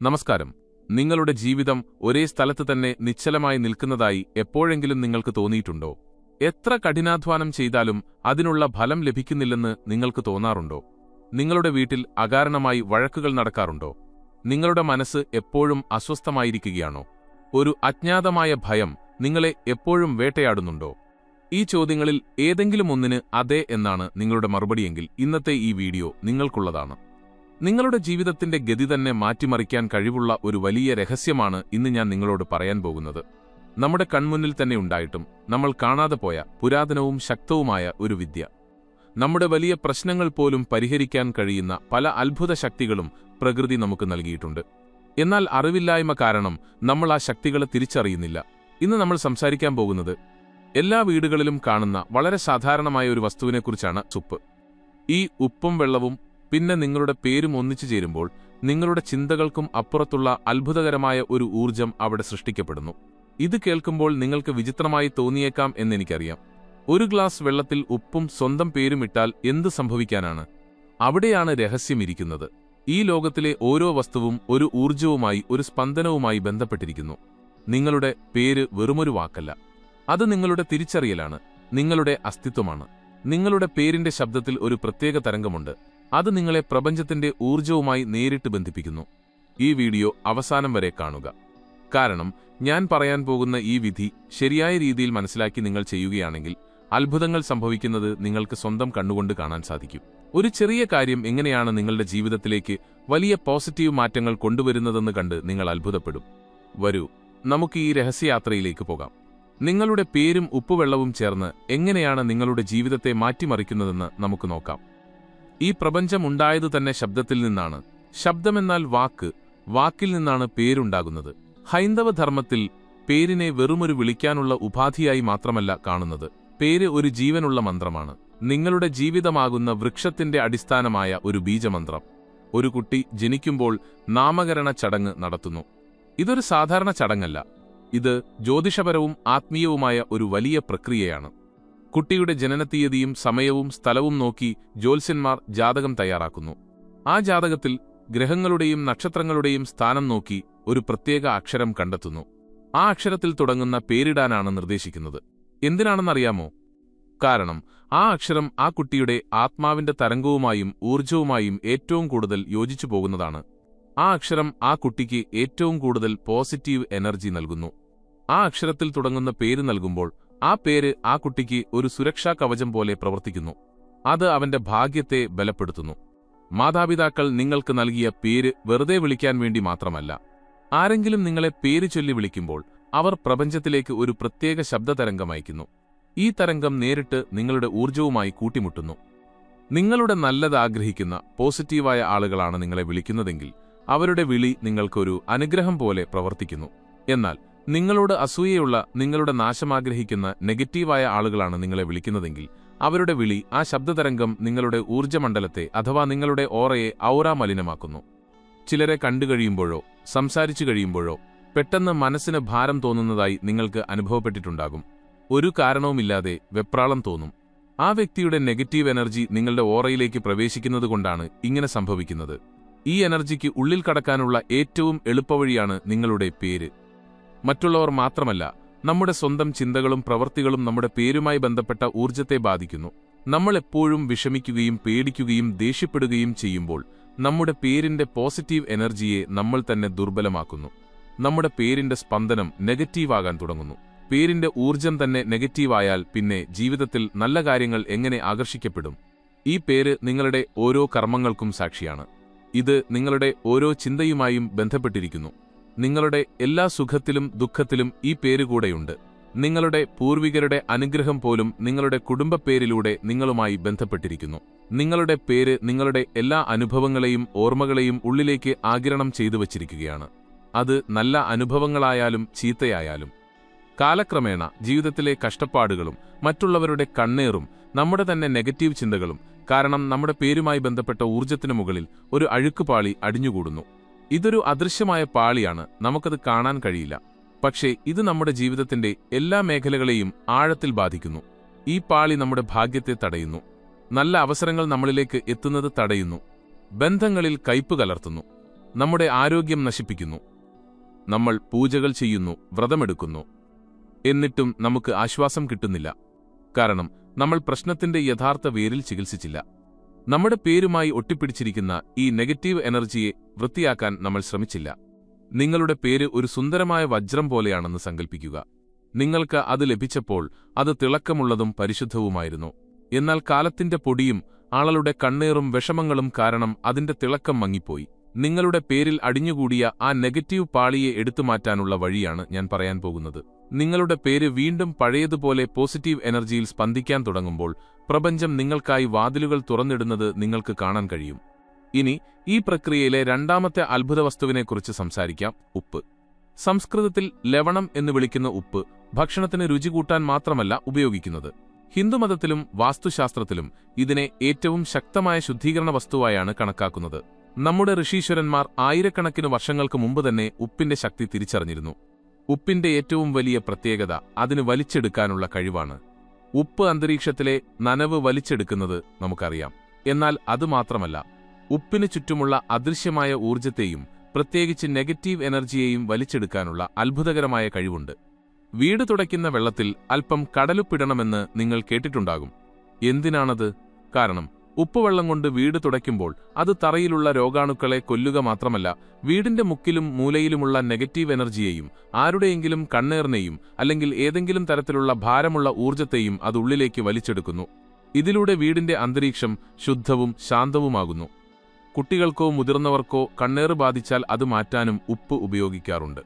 നമസ്കാരം. നിങ്ങളുടെ ജീവിതം ഒരേ സ്ഥലത്ത് തന്നെ നിശ്ചലമായി നിൽക്കുന്നതായി എപ്പോഴെങ്കിലും നിങ്ങൾക്ക് തോന്നിയിട്ടുണ്ടോ? എത്ര കഠിനാധ്വാനം ചെയ്താലും അതിനുള്ള ഫലം ലഭിക്കുന്നില്ലെന്ന് നിങ്ങൾക്ക് തോന്നാറുണ്ടോ? നിങ്ങളുടെ വീട്ടിൽ അകാരണമായി വഴക്കുകൾ നടക്കാറുണ്ടോ? നിങ്ങളുടെ മനസ്സ് എപ്പോഴും അസ്വസ്ഥമായിരിക്കുകയാണോ? ഒരു അജ്ഞാതമായ ഭയം നിങ്ങളെ എപ്പോഴും വേട്ടയാടുന്നുണ്ടോ? ഈ ചോദ്യങ്ങളിൽ ഏതെങ്കിലും ഒന്നിന് അതെ എന്നാണ് നിങ്ങളുടെ മറുപടിയെങ്കിൽ ഇന്നത്തെ ഈ വീഡിയോ നിങ്ങൾക്കുള്ളതാണ്. നിങ്ങളുടെ ജീവിതത്തിന്റെ ഗതി തന്നെ മാറ്റിമറിക്കാൻ കഴിവുള്ള ഒരു വലിയ രഹസ്യമാണ് ഇന്ന് ഞാൻ നിങ്ങളോട് പറയാൻ പോകുന്നത്. നമ്മുടെ കൺമുന്നിൽ തന്നെ ഉണ്ടായിട്ടും നമ്മൾ കാണാതെ പോയ പുരാതനവും ശക്തവുമായ ഒരു വിദ്യ. നമ്മുടെ വലിയ പ്രശ്നങ്ങൾ പോലും പരിഹരിക്കാൻ കഴിയുന്ന പല അത്ഭുത ശക്തികളും പ്രകൃതി നമുക്ക് നൽകിയിട്ടുണ്ട്. എന്നാൽ അറിവില്ലായ്മ കാരണം നമ്മൾ ആ ശക്തികളെ തിരിച്ചറിയുന്നില്ല. ഇന്ന് നമ്മൾ സംസാരിക്കാൻ പോകുന്നത് എല്ലാ വീടുകളിലും കാണുന്ന വളരെ സാധാരണമായ ഒരു വസ്തുവിനെക്കുറിച്ചാണ്. സുപ്പ്. ഈ ഉപ്പും വെള്ളവും പിന്നെ നിങ്ങളുടെ പേരും ഒന്നിച്ചു ചേരുമ്പോൾ നിങ്ങളുടെ ചിന്തകൾക്കും അപ്പുറത്തുള്ള അത്ഭുതകരമായ ഒരു ഊർജം അവിടെ സൃഷ്ടിക്കപ്പെടുന്നു. ഇത് കേൾക്കുമ്പോൾ നിങ്ങൾക്ക് വിചിത്രമായി തോന്നിയേക്കാം എന്നെനിക്കറിയാം. ഒരു ഗ്ലാസ് വെള്ളത്തിൽ ഉപ്പും സ്വന്തം പേരും ഇട്ടാൽ എന്ത് സംഭവിക്കാനാണ്? അവിടെയാണ് രഹസ്യമിരിക്കുന്നത് ഈ ലോകത്തിലെ ഓരോ വസ്തുവും ഒരു ഊർജവുമായി ഒരു സ്പന്ദനവുമായി ബന്ധപ്പെട്ടിരിക്കുന്നു. നിങ്ങളുടെ പേര് വെറുമൊരു വാക്കല്ല. അത് നിങ്ങളുടെ തിരിച്ചറിയലാണ്. നിങ്ങളുടെ അസ്തിത്വമാണ്. നിങ്ങളുടെ പേരിന്റെ ശബ്ദത്തിൽ ഒരു പ്രത്യേക തരംഗമുണ്ട്. അത് നിങ്ങളെ പ്രപഞ്ചത്തിന്റെ ഊർജവുമായി നേരിട്ട് ബന്ധിപ്പിക്കുന്നു. ഈ വീഡിയോ അവസാനം വരെ കാണുക. കാരണം ഞാൻ പറയാൻ പോകുന്ന ഈ വിധി ശരിയായ രീതിയിൽ മനസ്സിലാക്കി നിങ്ങൾ ചെയ്യുകയാണെങ്കിൽ അത്ഭുതങ്ങൾ സംഭവിക്കുന്നത് നിങ്ങൾക്ക് സ്വന്തം കണ്ണുകൊണ്ട് കാണാൻ സാധിക്കും. ഒരു ചെറിയ കാര്യം എങ്ങനെയാണ് നിങ്ങളുടെ ജീവിതത്തിലേക്ക് വലിയ പോസിറ്റീവ് മാറ്റങ്ങൾ കൊണ്ടുവരുന്നതെന്ന് കണ്ട് നിങ്ങൾ അത്ഭുതപ്പെടും. വരൂ നമുക്ക് ഈ രഹസ്യയാത്രയിലേക്ക് പോകാം. നിങ്ങളുടെ പേരും ഉപ്പുവെള്ളവും ചേർന്ന് എങ്ങനെയാണ് നിങ്ങളുടെ ജീവിതത്തെ മാറ്റിമറിക്കുന്നതെന്ന് നമുക്ക് നോക്കാം. ഈ പ്രപഞ്ചം ഉണ്ടായത് തന്നെ ശബ്ദത്തിൽ നിന്നാണ്. ശബ്ദമെന്നാൽ വാക്ക് വാക്കിൽ നിന്നാണ് പേരുണ്ടാകുന്നത്. ഹൈന്ദവ ധർമ്മത്തിൽ പേരിനെ വെറുമൊരു വിളിക്കാനുള്ള ഉപാധിയായി മാത്രമല്ല കാണുന്നത്. പേര് ഒരു ജീവനുള്ള മന്ത്രമാണ്. നിങ്ങളുടെ ജീവിതമാകുന്ന വൃക്ഷത്തിന്റെ അടിസ്ഥാനമായ ഒരു ബീജമന്ത്രം. ഒരു കുട്ടി ജനിക്കുമ്പോൾ നാമകരണ ചടങ്ങ് നടത്തുന്നു. ഇതൊരു സാധാരണ ചടങ്ങല്ല. ഇത് ജ്യോതിഷപരവും ആത്മീയവുമായ ഒരു വലിയ പ്രക്രിയയാണ്. കുട്ടിയുടെ ജനനത്തീയതിയും സമയവും സ്ഥലവും നോക്കി ജ്യോത്സ്യന്മാർ ജാതകം തയ്യാറാക്കുന്നു. ആ ജാതകത്തിൽ ഗ്രഹങ്ങളുടെയും നക്ഷത്രങ്ങളുടെയും സ്ഥാനം നോക്കി ഒരു പ്രത്യേക അക്ഷരം കണ്ടെത്തുന്നു. ആ അക്ഷരത്തിൽ തുടങ്ങുന്ന പേരിടാനാണ് നിർദ്ദേശിക്കുന്നത്. എന്തിനാണെന്നറിയാമോ? കാരണം ആ അക്ഷരം ആ കുട്ടിയുടെ ആത്മാവിന്റെ തരംഗവുമായും ഊർജവുമായും ഏറ്റവും കൂടുതൽ യോജിച്ചു പോകുന്നതാണ്. ആ അക്ഷരം ആ കുട്ടിക്ക് ഏറ്റവും കൂടുതൽ പോസിറ്റീവ് എനർജി നൽകുന്നു. ആ അക്ഷരത്തിൽ തുടങ്ങുന്ന പേര് നൽകുമ്പോൾ ആ പേര് ആ കുട്ടിക്ക് ഒരു സുരക്ഷാ കവചം പോലെ പ്രവർത്തിക്കുന്നു. അത് അവന്റെ ഭാഗ്യത്തെ ബലപ്പെടുത്തുന്നു. മാതാപിതാക്കൾ നിങ്ങൾക്ക് നൽകിയ പേര് വെറുതെ വിളിക്കാൻ വേണ്ടി മാത്രമല്ല. ആരെങ്കിലും നിങ്ങളെ പേര് ചൊല്ലി വിളിക്കുമ്പോൾ അവർ പ്രപഞ്ചത്തിലേക്ക് ഒരു പ്രത്യേക ശബ്ദതരംഗം അയക്കുന്നു ഈ തരംഗം നേരിട്ട് നിങ്ങളുടെ ഊർജവുമായി കൂട്ടിമുട്ടുന്നു. നിങ്ങളുടെ നല്ലത് ആഗ്രഹിക്കുന്ന പോസിറ്റീവായ ആളുകളാണ് നിങ്ങളെ വിളിക്കുന്നതെങ്കിൽ അവരുടെ വിളി നിങ്ങൾക്കൊരു അനുഗ്രഹം പോലെ പ്രവർത്തിക്കുന്നു. എന്നാൽ നിങ്ങളോട് അസൂയയുള്ള നിങ്ങളുടെ നാശമാഗ്രഹിക്കുന്ന നെഗറ്റീവായ ആളുകളാണ് നിങ്ങളെ വിളിക്കുന്നതെങ്കിൽ അവരുടെ വിളി ആ ശബ്ദതരംഗം നിങ്ങളുടെ ഊർജമണ്ഡലത്തെ അഥവാ നിങ്ങളുടെ ഓറയെ ഔറ മലിനമാക്കുന്നു ചിലരെ കണ്ടുകഴിയുമ്പോഴോ സംസാരിച്ചു കഴിയുമ്പോഴോ പെട്ടെന്ന് മനസ്സിന് ഭാരം തോന്നുന്നതായി നിങ്ങൾക്ക് അനുഭവപ്പെട്ടിട്ടുണ്ടാകും. ഒരു കാരണവുമില്ലാതെ വെപ്രാളം തോന്നും. ആ വ്യക്തിയുടെ നെഗറ്റീവ് എനർജി നിങ്ങളുടെ ഓറയിലേക്ക് പ്രവേശിക്കുന്നതുകൊണ്ടാണ് ഇങ്ങനെ സംഭവിക്കുന്നത്. ഈ എനർജിക്ക് ഉള്ളിൽ കടക്കാനുള്ള ഏറ്റവും എളുപ്പവഴിയാണ് നിങ്ങളുടെ പേര്. മറ്റുള്ളവർ മാത്രമല്ല നമ്മുടെ സ്വന്തം ചിന്തകളും പ്രവൃത്തികളും നമ്മുടെ പേരുമായി ബന്ധപ്പെട്ട ഊർജത്തെ ബാധിക്കുന്നു. നമ്മൾ എപ്പോഴും വിഷമിക്കുകയും പേടിക്കുകയും ദേഷ്യപ്പെടുകയും ചെയ്യുമ്പോൾ നമ്മുടെ പേരിന്റെ പോസിറ്റീവ് എനർജിയെ നമ്മൾ തന്നെ ദുർബലമാക്കുന്നു. നമ്മുടെ പേരിന്റെ സ്പന്ദനം നെഗറ്റീവാകാൻ തുടങ്ങുന്നു. പേരിന്റെ ഊർജം തന്നെ നെഗറ്റീവായാൽ പിന്നെ ജീവിതത്തിൽ നല്ല കാര്യങ്ങൾ എങ്ങനെ ആകർഷിക്കപ്പെടും? ഈ പേര് നിങ്ങളുടെ ഓരോ കർമ്മങ്ങൾക്കും സാക്ഷിയാണ്. ഇത് നിങ്ങളുടെ ഓരോ ചിന്തയുമായും ബന്ധപ്പെട്ടിരിക്കുന്നു. നിങ്ങളുടെ എല്ലാ സുഖത്തിലും ദുഃഖത്തിലും ഈ പേരുകൂടെയുണ്ട് നിങ്ങളുടെ പൂർവികരുടെ അനുഗ്രഹം പോലും നിങ്ങളുടെ കുടുംബ പേരിലൂടെ നിങ്ങളുമായി ബന്ധപ്പെട്ടിരിക്കുന്നു. നിങ്ങളുടെ പേര് നിങ്ങളുടെ എല്ലാ അനുഭവങ്ങളെയും ഓർമ്മകളെയും ഉള്ളിലേക്ക് ആകിരണം ചെയ്തു വച്ചിരിക്കുകയാണ്. അത് നല്ല അനുഭവങ്ങളായാലും ചീത്തയായാലും. കാലക്രമേണ ജീവിതത്തിലെ കഷ്ടപ്പാടുകളും മറ്റുള്ളവരുടെ കണ്ണേറും നമ്മുടെ തന്നെ നെഗറ്റീവ് ചിന്തകളും കാരണം നമ്മുടെ പേരുമായി ബന്ധപ്പെട്ട ഊർജത്തിനു മുകളിൽ ഒരു അഴുക്കുപാളി അടിഞ്ഞുകൂടുന്നു. ഇതൊരു അദൃശ്യമായ പാളിയാണ്. നമുക്കത് കാണാൻ കഴിയില്ല. പക്ഷേ ഇത് നമ്മുടെ ജീവിതത്തിന്റെ എല്ലാ മേഖലകളെയും ആഴത്തിൽ ബാധിക്കുന്നു. ഈ പാളി നമ്മുടെ ഭാഗ്യത്തെ തടയുന്നു. നല്ല അവസരങ്ങൾ നമ്മളിലേക്ക് എത്തുന്നത് തടയുന്നു. ബന്ധങ്ങളിൽ കയ്പ് കലർത്തുന്നു. നമ്മുടെ ആരോഗ്യം നശിപ്പിക്കുന്നു. നമ്മൾ പൂജകൾ ചെയ്യുന്നു വ്രതമെടുക്കുന്നു. എന്നിട്ടും നമുക്ക് ആശ്വാസം കിട്ടുന്നില്ല. കാരണം നമ്മൾ പ്രശ്നത്തിന്റെ യഥാർത്ഥ വേരിൽ ചികിത്സിച്ചില്ല. നമ്മുടെ പേരുമായി ഒട്ടിപ്പിടിച്ചിരിക്കുന്ന ഈ നെഗറ്റീവ് എനർജിയെ വൃത്തിയാക്കാൻ നമ്മൾ ശ്രമിച്ചില്ല. നിങ്ങളുടെ പേര് ഒരു സുന്ദരമായ വജ്രം പോലെയാണെന്ന് സങ്കൽപ്പിക്കുക. നിങ്ങൾക്ക് അത് ലഭിച്ചപ്പോൾ അത് തിളക്കമുള്ളതും പരിശുദ്ധവുമായിരുന്നു. എന്നാൽ കാലത്തിന്റെ പൊടിയും ആളുടെ കണ്ണേറും വിഷമങ്ങളും കാരണം അതിന്റെ തിളക്കം മങ്ങിപ്പോയി. നിങ്ങളുടെ പേരിൽ അടിഞ്ഞുകൂടിയ ആ നെഗറ്റീവ് പാളിയെ എടുത്തുമാറ്റാനുള്ള വഴിയാണ് ഞാൻ പറയാൻ പോകുന്നത്. നിങ്ങളുടെ പേര് വീണ്ടും പഴയതുപോലെ പോസിറ്റീവ് എനർജിയിൽ സ്പന്ദിക്കാൻ തുടങ്ങുമ്പോൾ പ്രപഞ്ചം നിങ്ങൾക്കായി വാതിലുകൾ തുറന്നിടുന്നത് നിങ്ങൾക്ക് കാണാൻ കഴിയും. ഇനി ഈ പ്രക്രിയയിലെ രണ്ടാമത്തെ അത്ഭുത വസ്തുവിനെക്കുറിച്ച് സംസാരിക്കാം. ഉപ്പ്. സംസ്കൃതത്തിൽ ലവണം എന്ന് വിളിക്കുന്ന ഉപ്പ് ഭക്ഷണത്തിന് രുചി കൂട്ടാൻ മാത്രമല്ല ഉപയോഗിക്കുന്നത്. ഹിന്ദുമതത്തിലും വാസ്തുശാസ്ത്രത്തിലും ഇതിനെ ഏറ്റവും ശക്തമായ ശുദ്ധീകരണ വസ്തുവായാണ് കണക്കാക്കുന്നത്. നമ്മുടെ ഋഷീശ്വരന്മാർ ആയിരക്കണക്കിന് വർഷങ്ങൾക്ക് മുമ്പ് തന്നെ ഉപ്പിന്റെ ശക്തി തിരിച്ചറിഞ്ഞിരുന്നു. ഉപ്പിന്റെ ഏറ്റവും വലിയ പ്രത്യേകത അതിന് വലിച്ചെടുക്കാനുള്ള കഴിവാണ്. ഉപ്പ് അന്തരീക്ഷത്തിലെ നനവ് വലിച്ചെടുക്കുന്നത് നമുക്കറിയാം. എന്നാൽ അതുമാത്രമല്ല ഉപ്പിന് ചുറ്റുമുള്ള അദൃശ്യമായ ഊർജത്തെയും പ്രത്യേകിച്ച് നെഗറ്റീവ് എനർജിയെയും വലിച്ചെടുക്കാനുള്ള അത്ഭുതകരമായ കഴിവുണ്ട്. വീട് തുടയ്ക്കുന്ന വെള്ളത്തിൽ അല്പം കടലുപ്പിടണമെന്ന് നിങ്ങൾ കേട്ടിട്ടുണ്ടാകും. എന്തിനാണത്? കാരണം ഉപ്പുവെള്ളം കൊണ്ട് വീട് തുടയ്ക്കുമ്പോൾ അത് തറയിലുള്ള രോഗാണുക്കളെ കൊല്ലുക മാത്രമല്ല വീടിന്റെ മുക്കിലും മൂലയിലുമുള്ള നെഗറ്റീവ് എനർജിയെയും ആരുടെയെങ്കിലും കണ്ണേറിനെയും അല്ലെങ്കിൽ ഏതെങ്കിലും തരത്തിലുള്ള ഭാരമുള്ള ഊർജത്തെയും അത് ഉള്ളിലേക്ക് വലിച്ചെടുക്കുന്നു. ഇതിലൂടെ വീടിന്റെ അന്തരീക്ഷം ശുദ്ധവും ശാന്തവുമാകുന്നു. കുട്ടികൾക്കോ മുതിർന്നവർക്കോ കണ്ണേറ് ബാധിച്ചാൽ അത് മാറ്റാനും ഉപ്പ് ഉപയോഗിക്കാറുണ്ട്.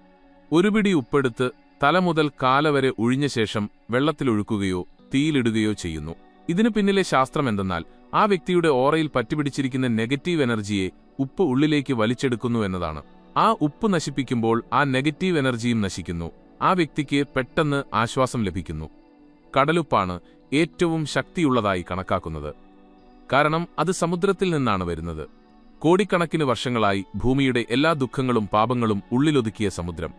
ഒരു പിടി ഉപ്പെടുത്ത് തല മുതൽ കാല വരെ ഒഴിഞ്ഞ ശേഷം വെള്ളത്തിലൊഴുക്കുകയോ തീയിലിടുകയോ ചെയ്യുന്നു. ഇതിനു പിന്നിലെ ശാസ്ത്രം എന്തെന്നാൽ ആ വ്യക്തിയുടെ ഓറയിൽ പറ്റിപിടിച്ചിരിക്കുന്ന നെഗറ്റീവ് എനർജിയെ ഉപ്പ് ഉള്ളിലേക്ക് വലിച്ചെടുക്കുന്നു എന്നതാണ്. ആ ഉപ്പ് നശിപ്പിക്കുമ്പോൾ ആ നെഗറ്റീവ് എനർജിയും നശിക്കുന്നു. ആ വ്യക്തിക്ക് പെട്ടെന്ന് ആശ്വാസം ലഭിക്കുന്നു. കടലുപ്പാണ് ഏറ്റവും ശക്തിയുള്ളതായി കണക്കാക്കുന്നത്. കാരണം അത് സമുദ്രത്തിൽ നിന്നാണ് വരുന്നത്. കോടിക്കണക്കിന് വർഷങ്ങളായി ഭൂമിയുടെ എല്ലാ ദുഃഖങ്ങളും പാപങ്ങളും ഉള്ളിലൊതുക്കിയ സമുദ്രം.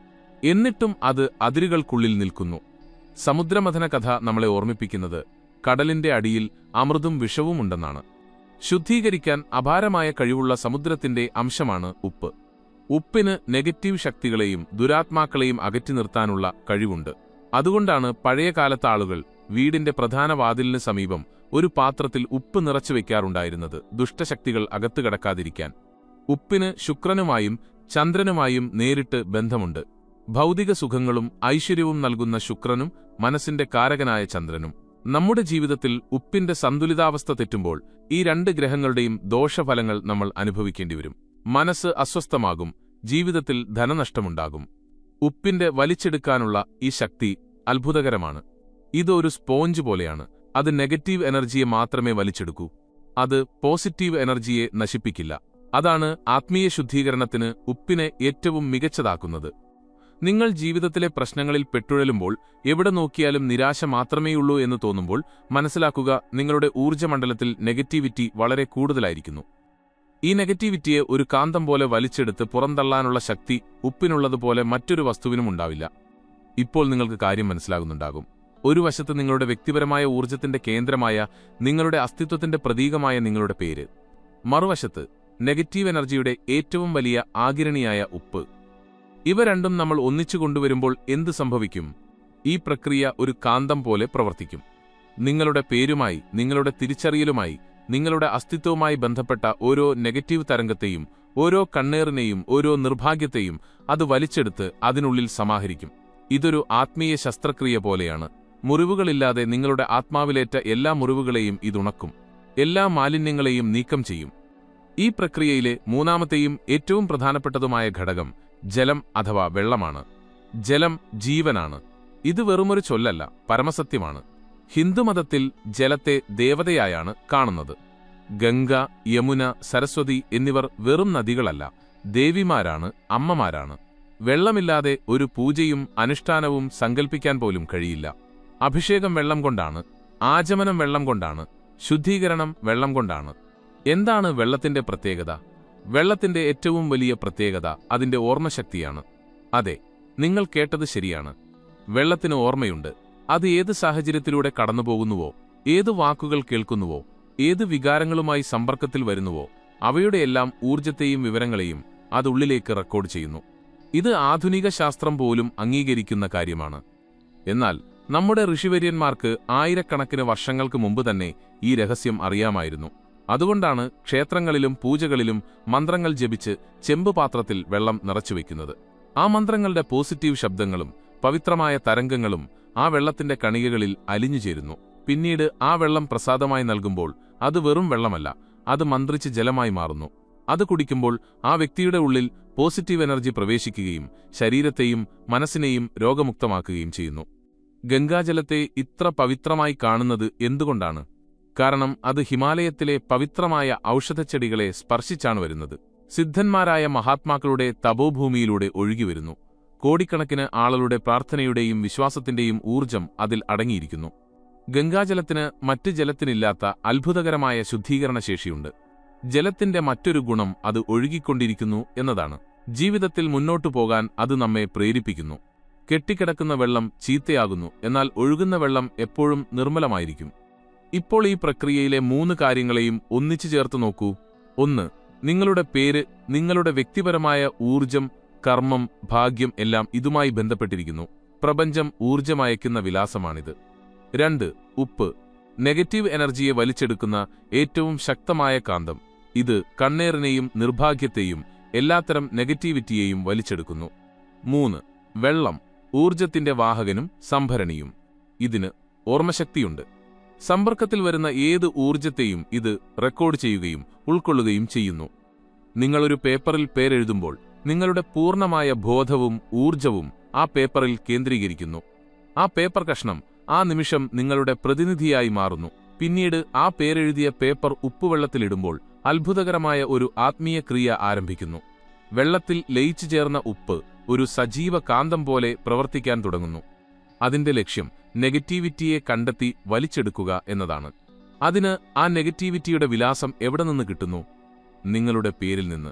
എന്നിട്ടും അത് അതിരുകൾക്കുള്ളിൽ നിൽക്കുന്നു. സമുദ്രമഥന കഥ നമ്മളെ ഓർമ്മിപ്പിക്കുന്നത് കടലിന്റെ അടിയിൽ അമൃതും വിഷവും ഉണ്ടെന്നാണ്. ശുദ്ധീകരിക്കാൻ അപാരമായ കഴിവുള്ള സമുദ്രത്തിന്റെ അംശമാണ് ഉപ്പ്. ഉപ്പിന് നെഗറ്റീവ് ശക്തികളെയും ദുരാത്മാക്കളെയും അകറ്റി നിർത്താനുള്ള കഴിവുണ്ട്. അതുകൊണ്ടാണ് പഴയകാലത്തെ ആളുകൾ വീടിന്റെ പ്രധാന വാതിലിന് സമീപം ഒരു പാത്രത്തിൽ ഉപ്പ് നിറച്ചു വയ്ക്കാറുണ്ടായിരുന്നത് ദുഷ്ടശക്തികൾ അകത്തു കടക്കാതിരിക്കാൻ. ഉപ്പിന് ശുക്രനുമായും ചന്ദ്രനുമായും നേരിട്ട് ബന്ധമുണ്ട്. ഭൗതിക സുഖങ്ങളും ഐശ്വര്യവും നൽകുന്ന ശുക്രനും മനസ്സിന്റെ കാരകനായ ചന്ദ്രനും. നമ്മുടെ ജീവിതത്തിൽ ഉപ്പിന്റെ സന്തുലിതാവസ്ഥ തെറ്റുമ്പോൾ ഈ രണ്ട് ഗ്രഹങ്ങളുടെയും ദോഷഫലങ്ങൾ നമ്മൾ അനുഭവിക്കേണ്ടി വരും മനസ്സ് അസ്വസ്ഥമാകും ജീവിതത്തിൽ ധനനഷ്ടമുണ്ടാകും. ഉപ്പിന്റെ വലിച്ചെടുക്കാനുള്ള ഈ ശക്തി അത്ഭുതകരമാണ്. ഇതൊരു സ്പോഞ്ച് പോലെയാണ് അത് നെഗറ്റീവ് എനർജിയെ മാത്രമേ വലിച്ചെടുക്കൂ. അത് പോസിറ്റീവ് എനർജിയെ നശിപ്പിക്കില്ല. അതാണ് ആത്മീയ ശുദ്ധീകരണത്തിന് ഉപ്പിനെ ഏറ്റവും മികച്ചതാക്കുന്നത്. നിങ്ങൾ ജീവിതത്തിലെ പ്രശ്നങ്ങളിൽ പെട്ടുഴലുമ്പോൾ എവിടെ നോക്കിയാലും നിരാശ മാത്രമേയുള്ളൂ എന്ന് തോന്നുമ്പോൾ മനസ്സിലാക്കുക നിങ്ങളുടെ ഊർജമണ്ഡലത്തിൽ നെഗറ്റിവിറ്റി വളരെ കൂടുതലായിരിക്കുന്നു. ഈ നെഗറ്റിവിറ്റിയെ ഒരു കാന്തം പോലെ വലിച്ചെടുത്ത് പുറന്തള്ളാനുള്ള ശക്തി ഉപ്പിനുള്ളതുപോലെ മറ്റൊരു വസ്തുവിനും ഉണ്ടാവില്ല. ഇപ്പോൾ നിങ്ങൾക്ക് കാര്യം മനസ്സിലാകുന്നുണ്ടാകും. ഒരു വശത്ത് നിങ്ങളുടെ വ്യക്തിപരമായ ഊർജത്തിന്റെ കേന്ദ്രമായ നിങ്ങളുടെ അസ്തിത്വത്തിന്റെ പ്രതീകമായ നിങ്ങളുടെ പേര്. മറുവശത്ത് നെഗറ്റീവ് എനർജിയുടെ ഏറ്റവും വലിയ ആകിരണിയായ ഉപ്പ്. ഇവ രണ്ടും നമ്മൾ ഒന്നിച്ചു കൊണ്ടുവരുമ്പോൾ എന്ത് സംഭവിക്കും? ഈ പ്രക്രിയ ഒരു കാന്തം പോലെ പ്രവർത്തിക്കും. നിങ്ങളുടെ പേരുമായി നിങ്ങളുടെ തിരിച്ചറിയലുമായി നിങ്ങളുടെ അസ്തിത്വവുമായി ബന്ധപ്പെട്ട ഓരോ നെഗറ്റീവ് തരംഗത്തെയും ഓരോ കണ്ണേറിനെയും ഓരോ നിർഭാഗ്യത്തെയും അത് വലിച്ചെടുത്ത് അതിനുള്ളിൽ സമാഹരിക്കും. ഇതൊരു ആത്മീയ ശസ്ത്രക്രിയ പോലെയാണ്. മുറിവുകളില്ലാതെ നിങ്ങളുടെ ആത്മാവിലേറ്റ എല്ലാ മുറിവുകളെയും ഇതുണക്കും എല്ലാ മാലിന്യങ്ങളെയും നീക്കം ചെയ്യും. ഈ പ്രക്രിയയിലെ മൂന്നാമത്തെയും ഏറ്റവും പ്രധാനപ്പെട്ടതുമായ ഘടകം ജലം അഥവാ വെള്ളമാണ്. ജലം ജീവനാണ്. ഇത് വെറുമൊരു ചൊല്ലല്ല പരമസത്യമാണ്. ഹിന്ദുമതത്തിൽ ജലത്തെ ദേവതയായാണ് കാണുന്നത്. ഗംഗ യമുന സരസ്വതി എന്നിവർ വെറും നദികളല്ല ദേവിമാരാണ് അമ്മമാരാണ്. വെള്ളമില്ലാതെ ഒരു പൂജയും അനുഷ്ഠാനവും സങ്കൽപ്പിക്കാൻ പോലും കഴിയില്ല. അഭിഷേകം വെള്ളം കൊണ്ടാണ് ആചമനം വെള്ളം കൊണ്ടാണ് ശുദ്ധീകരണം വെള്ളം കൊണ്ടാണ്. എന്താണ് വെള്ളത്തിന്റെ പ്രത്യേകത? വെള്ളത്തിന്റെ ഏറ്റവും വലിയ പ്രത്യേകത അതിന്റെ ഓർമ്മശക്തിയാണ്. അതെ നിങ്ങൾ കേട്ടത് ശരിയാണ്. വെള്ളത്തിന് ഓർമ്മയുണ്ട്. അത് ഏത് സാഹചര്യത്തിലൂടെ കടന്നുപോകുന്നുവോ ഏത് വാക്കുകൾ കേൾക്കുന്നുവോ ഏത് വികാരങ്ങളുമായി സമ്പർക്കത്തിൽ വരുന്നുവോ അവയുടെയെല്ലാം ഊർജത്തെയും വിവരങ്ങളെയും അത് ഉള്ളിലേക്ക് റെക്കോർഡ് ചെയ്യുന്നു. ഇത് ആധുനിക ശാസ്ത്രം പോലും അംഗീകരിക്കുന്ന കാര്യമാണ്. എന്നാൽ നമ്മുടെ ഋഷിവര്യന്മാർക്ക് ആയിരക്കണക്കിന് വർഷങ്ങൾക്ക് മുമ്പ് തന്നെ ഈ രഹസ്യം അറിയാമായിരുന്നു. അതുകൊണ്ടാണ് ക്ഷേത്രങ്ങളിലും പൂജകളിലും മന്ത്രങ്ങൾ ജപിച്ച് ചെമ്പ് പാത്രത്തിൽ വെള്ളം നിറച്ചുവെക്കുന്നത്. ആ മന്ത്രങ്ങളുടെ പോസിറ്റീവ് ശബ്ദങ്ങളും പവിത്രമായ തരംഗങ്ങളും ആ വെള്ളത്തിന്റെ കണികകളിൽ അലിഞ്ഞു ചേരുന്നു. പിന്നീട് ആ വെള്ളം പ്രസാദമായി നൽകുമ്പോൾ അത് വെറും വെള്ളമല്ല അത് മന്ത്രിച്ച് ജലമായി മാറുന്നു. അത് കുടിക്കുമ്പോൾ ആ വ്യക്തിയുടെ ഉള്ളിൽ പോസിറ്റീവ് എനർജി പ്രവേശിക്കുകയും ശരീരത്തെയും മനസ്സിനെയും രോഗമുക്തമാക്കുകയും ചെയ്യുന്നു. ഗംഗാജലത്തെ ഇത്ര പവിത്രമായി കാണുന്നത് എന്തുകൊണ്ടാണ്? കാരണം അത് ഹിമാലയത്തിലെ പവിത്രമായ ഔഷധച്ചെടികളെ സ്പർശിച്ചാണ് വരുന്നത്. സിദ്ധന്മാരായ മഹാത്മാക്കളുടെ തപോഭൂമിയിലൂടെ ഒഴുകിവരുന്നു. കോടിക്കണക്കിന് ആളുകളുടെ പ്രാർത്ഥനയുടെയും വിശ്വാസത്തിന്റെയും ഊർജം അതിൽ അടങ്ങിയിരിക്കുന്നു. ഗംഗാജലത്തിന് മറ്റ് ജലത്തിനില്ലാത്ത അത്ഭുതകരമായ ശുദ്ധീകരണ ശേഷിയുണ്ട് ജലത്തിന്റെ മറ്റൊരു ഗുണം അത് ഒഴുകിക്കൊണ്ടിരിക്കുന്നു എന്നതാണ്. ജീവിതത്തിൽ മുന്നോട്ടു പോകാൻ അത് നമ്മെ പ്രേരിപ്പിക്കുന്നു. കെട്ടിക്കിടക്കുന്ന വെള്ളം ചീത്തയാകുന്നു എന്നാൽ ഒഴുകുന്ന വെള്ളം എപ്പോഴും നിർമ്മലമായിരിക്കും. ഇപ്പോൾ ഈ പ്രക്രിയയിലെ മൂന്ന് കാര്യങ്ങളെയും ഒന്നിച്ചു ചേർത്ത് നോക്കൂ. ഒന്ന് നിങ്ങളുടെ പേര് നിങ്ങളുടെ വ്യക്തിപരമായ ഊർജം കർമ്മം ഭാഗ്യം എല്ലാം ഇതുമായി ബന്ധപ്പെട്ടിരിക്കുന്നു. പ്രപഞ്ചം ഊർജമയക്കുന്ന വിലാസമാണിത്. രണ്ട് ഉപ്പ് നെഗറ്റീവ് എനർജിയെ വലിച്ചെടുക്കുന്ന ഏറ്റവും ശക്തമായ കാന്തം. ഇത് കണ്ണേറിനെയും നിർഭാഗ്യത്തെയും എല്ലാത്തരം നെഗറ്റിവിറ്റിയെയും വലിച്ചെടുക്കുന്നു. മൂന്ന് വെള്ളം ഊർജത്തിന്റെ വാഹകനും സംഭരണിയും. ഇതിന് ഓർമ്മശക്തിയുണ്ട്. സമ്പർക്കത്തിൽ വരുന്ന ഏത് ഊർജത്തെയും ഇത് റെക്കോർഡ് ചെയ്യുകയും ഉൾക്കൊള്ളുകയും ചെയ്യുന്നു. നിങ്ങളൊരു പേപ്പറിൽ പേരെഴുതുമ്പോൾ നിങ്ങളുടെ പൂർണമായ ബോധവും ഊർജവും ആ പേപ്പറിൽ കേന്ദ്രീകരിക്കുന്നു. ആ പേപ്പർ കഷ്ണം ആ നിമിഷം നിങ്ങളുടെ പ്രതിനിധിയായി മാറുന്നു. പിന്നീട് ആ പേരെഴുതിയ പേപ്പർ ഉപ്പുവെള്ളത്തിലിടുമ്പോൾ അത്ഭുതകരമായ ഒരു ആത്മീയ ക്രിയ ആരംഭിക്കുന്നു. വെള്ളത്തിൽ ലയിച്ചു ചേർന്ന ഉപ്പ് ഒരു സജീവ കാന്തം പോലെ പ്രവർത്തിക്കാൻ തുടങ്ങുന്നു. അതിന്റെ ലക്ഷ്യം നെഗറ്റിവിറ്റിയെ കണ്ടെത്തി വലിച്ചെടുക്കുക എന്നതാണ്. അതിന് ആ നെഗറ്റിവിറ്റിയുടെ വിലാസം എവിടെ നിന്ന് കിട്ടുന്നു? നിങ്ങളുടെ പേരിൽ നിന്ന്.